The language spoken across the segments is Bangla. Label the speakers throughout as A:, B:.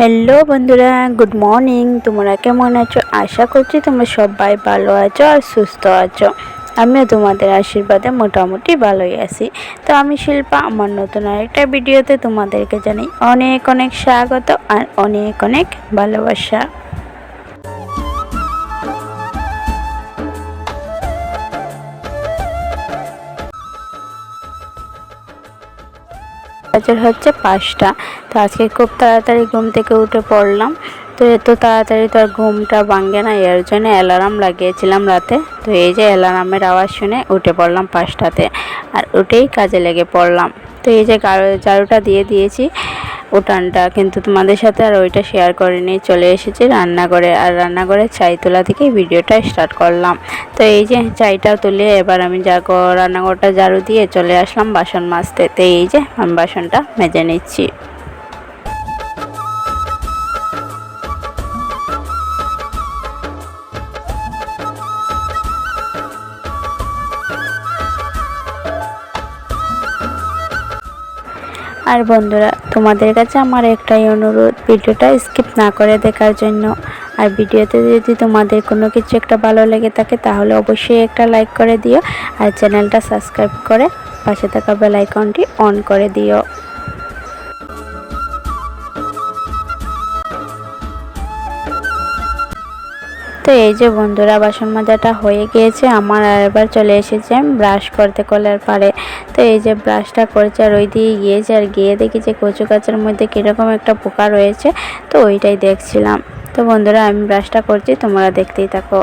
A: হ্যালো বন্ধুরা, গুড মর্নিং। তোমরা কেমন আছো? আশা করছি তোমরা সবাই ভালো আছো আর সুস্থ আছো। আমিও তোমাদের আশীর্বাদে মোটামুটি ভালোই আছি। তো আমি শিল্পা, আমার নতুন আরেকটা ভিডিওতে তোমাদেরকে জানাই অনেক অনেক স্বাগত আর অনেক অনেক ভালোবাসা। বাজার হচ্ছে পাঁচটা। তো আজকে খুব তাড়াতাড়ি ঘুম থেকে উঠে পড়লাম। তো এত তাড়াতাড়ি তো আর ঘুমটা ভাঙে না, এর জন্য অ্যালার্ম লাগিয়েছিলাম রাতে। তো এই যে অ্যালার্মের আওয়াজ শুনে উঠে পড়লাম পাঁচটাতে, আর উঠেই কাজে লেগে পড়লাম। তো এই যে ঝাড়ুটা দিয়ে দিয়েছি। উঠানটা, কিন্তু তোমাদের সাথে আর ওইটা শেয়ার করে নিয়ে চলে এসেছি রান্নাঘরে, আর রান্নাঘরে চাই তোলা থেকে ভিডিওটা স্টার্ট করলাম। তো এই যে চাইটা তুলে এবার আমি যা রান্নাঘরটা ঝাড়ু দিয়ে চলে আসলাম বাসন মাজতে। তো এই যে আমি বাসনটা মেজে নিচ্ছি। আর বন্ধুরা, তোমাদের কাছে আমার একটাই অনুরোধ, ভিডিওটা স্কিপ না করে দেখার জন্য। আর ভিডিওতে যদি তোমাদের কোনো কিছু একটা ভালো লেগে থাকে, তাহলে অবশ্যই একটা লাইক করে দিও। আর চ্যানেলটা সাবস্ক্রাইব করে পাশে থাকা বেল আইকনটি অন করে দিও। তো এই যে বন্ধুরা, বাসন মাজাটা হয়ে গিয়েছে, আমার আর এবার চলে এসেছে ব্রাশ করতে কলার পারে তো এই যে ব্রাশটা করেছে আর ওই দিয়ে গিয়েছে আর গিয়ে দেখি যে কচু গাছের মধ্যে কীরকম একটা পোকা রয়েছে, তো ওইটাই দেখছিলাম। তো বন্ধুরা, আমি ব্রাশটা করছি, তোমরা দেখতেই থাকো।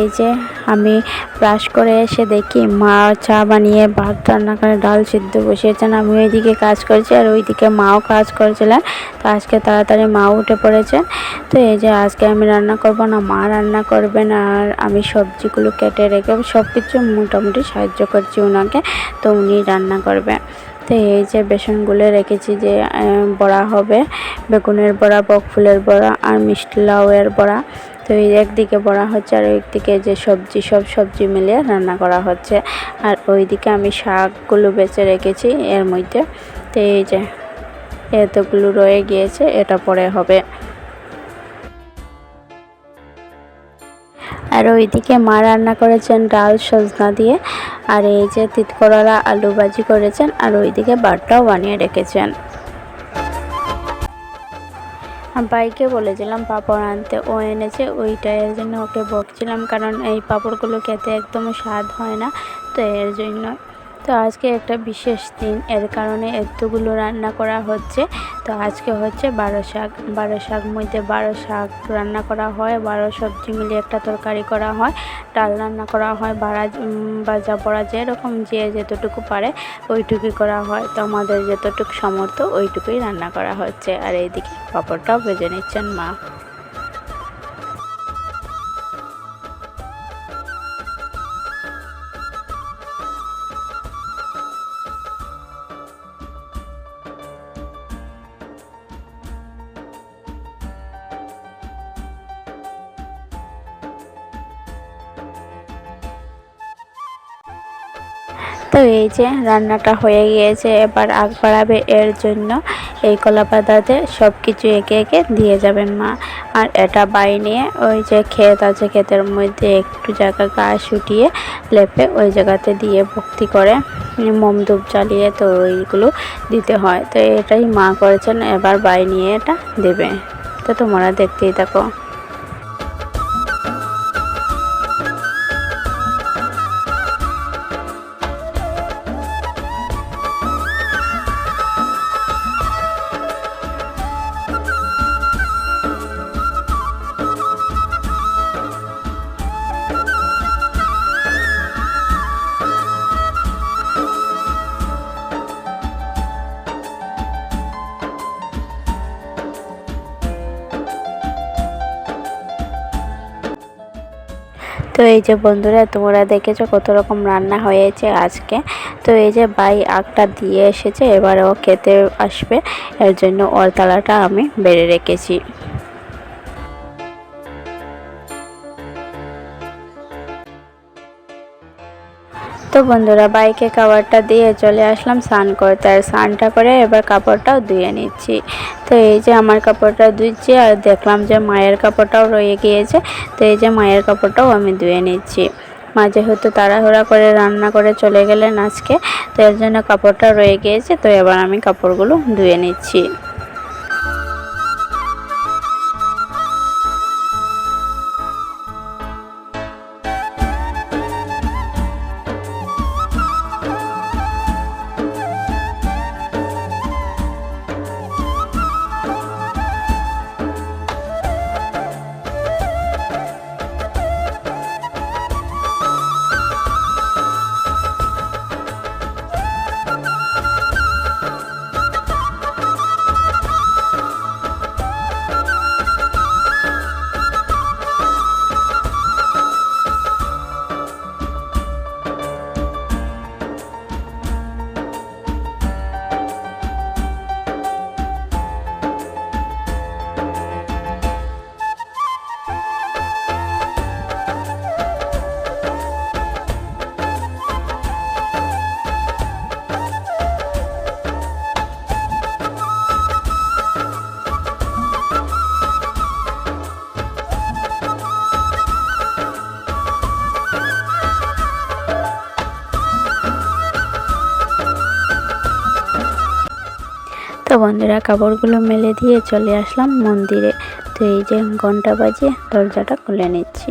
A: এই যে আমি ব্রাশ করে এসে দেখি মা চা বানিয়ে ভাত রান্না করে, ডাল সিদ্ধ বসিয়েছেন। আমি ওইদিকে কাজ করছি আর ওইদিকে মাও কাজ করেছিলেন তো আজকে তাড়াতাড়ি মাও উঠে পড়েছেন তো এই যে আজকে আমি রান্না করব না, মা রান্না করবেন আর আমি সবজিগুলো কেটে রেখে সব কিছু মোটামুটি সাহায্য করছি ওনাকে তো উনি রান্না করবেন তো এই যে বেসনগুলো রেখেছি যে বড়া হবে, বেগুনের বড়া বক ফুলের বড়া আর মিষ্টি লাউয়ের বড়া। তো এই একদিকে বড়া হচ্ছে আর একদিকে যে সবজি, সব সবজি মিলিয়ে রান্না করা হচ্ছে। আর ওইদিকে আমি শাকগুলো বেছে রেখেছি এর মধ্যে। তো এই যে এতগুলো রয়ে গিয়েছে, এটা পরে হবে। আর ওইদিকে মা রান্না করেছেন ডাল সজনা দিয়ে। আর এই যে তিতকরলা আলু ভাজি করেছেন, আর ওইদিকে বাটটাও বানিয়ে রেখেছেন। বাইকে বলেছিলাম পাঁপড় আনতে। ও এনেছে ওইটা এর জন্য ওকে বকছিলাম, কারণ এই পাঁপড়গুলো খেতে একদম স্বাদ হয় না। তো এর জন্য তো আজকে একটা বিশেষ দিন। এর কারণে এতগুলো রান্না করা হচ্ছে। তো আজকে হচ্ছে বারো শাক। বারো শাক মধ্যে বারো শাক রান্না করা হয়। বারো সবজি মিলিয়ে একটা তরকারি করা হয়। ডাল রান্না করা হয়। বাড়া বাজা পড়া যেরকম যে যতটুকু পারে ওইটুকুই করা হয়। তো আমাদের যতটুকু সামর্থ্য ওইটুকুই রান্না করা হচ্ছে। আর এইদিকে পাঁপড়টাও ভেজে নিচ্ছেন মা। তো এই যে রান্নাটা হয়ে গিয়েছে। এবার আগ বাড়াবে এর জন্য এই কলা পাতাতে সব কিছু একে একে দিয়ে যাবেন মা। আর এটা বাই নিয়ে ওই যে ক্ষেত আছে, ক্ষেতের মধ্যে একটু জায়গা গাছ শুটিয়ে লেপে ওই জায়গাতে দিয়ে ভক্তি করে মোম ধূপ জ্বালিয়ে তো ওইগুলো দিতে হয়। তো এটাই মা করেছেন, এবার বাই নিয়ে এটা দেবে। তো তোমরা দেখতেই থাকো। তো এই যে বন্ধুরা, তোমরা দেখেছ কত রকম রান্না হয়েছে আজকে। তো এই যে ভাই আগটা দিয়ে এসেছে, এবার ও খেতে আসবে। এর জন্য ওর তালাটা আমি বেড়ে রেখেছি। বন্ধুরা বাইকে কাপড়টা দিয়ে চলে আসলাম স্নান করতে। আর স্নানটা করে এবার কাপড়টাও ধুয়ে নিচ্ছি। তো এই যে আমার কাপড়টা ধুচ্ছি আর দেখলাম যে মায়ের কাপড়টাও রয়ে গিয়েছে। তো এই যে মায়ের কাপড়টাও আমি ধুয়ে নিচ্ছি। মা যেহেতু তাড়াহুড়া করে রান্না করে চলে গেলেন আজকে, তো এর জন্য কাপড়টা রয়ে গিয়েছে। তো এবার আমি কাপড়গুলো ধুয়ে নিচ্ছি। তো বন্ধুরা কাপড়গুলো মেলে দিয়ে চলে আসলাম মন্দিরে। তো এই যে ঘণ্টা বাজিয়ে দরজাটা খুলে নিচ্ছি।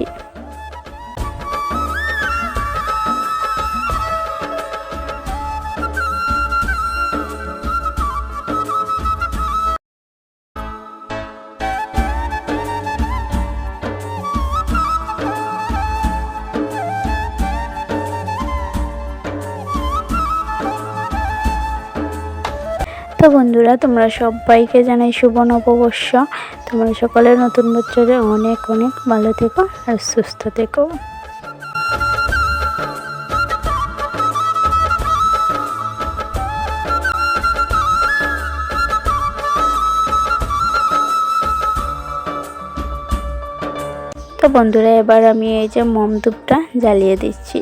A: তো বন্ধুরা, তোমরা সবাইকে জানাই শুভ নববর্ষ। তোমরা সকলে নতুন বছরে অনেক অনেক ভালো থেকো আর সুস্থ থেকো। তো বন্ধুরা, এবার আমি এই যে মম ধূপটা জ্বালিয়ে দিচ্ছি।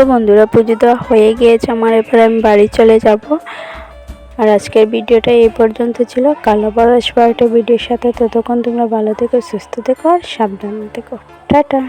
A: তো বন্ধুরা, পুজো দেওয়া হয়ে গিয়েছে আমার। এবার আমি বাড়ি চলে যাব। আর আজকের ভিডিওটা এই পর্যন্ত ছিল। কালো আবার আসব একটা ভিডিওর সাথে। ততক্ষণ তোমরা ভালো থেকো, সুস্থ থেকো আর সাবধানে থেকো। টাটা!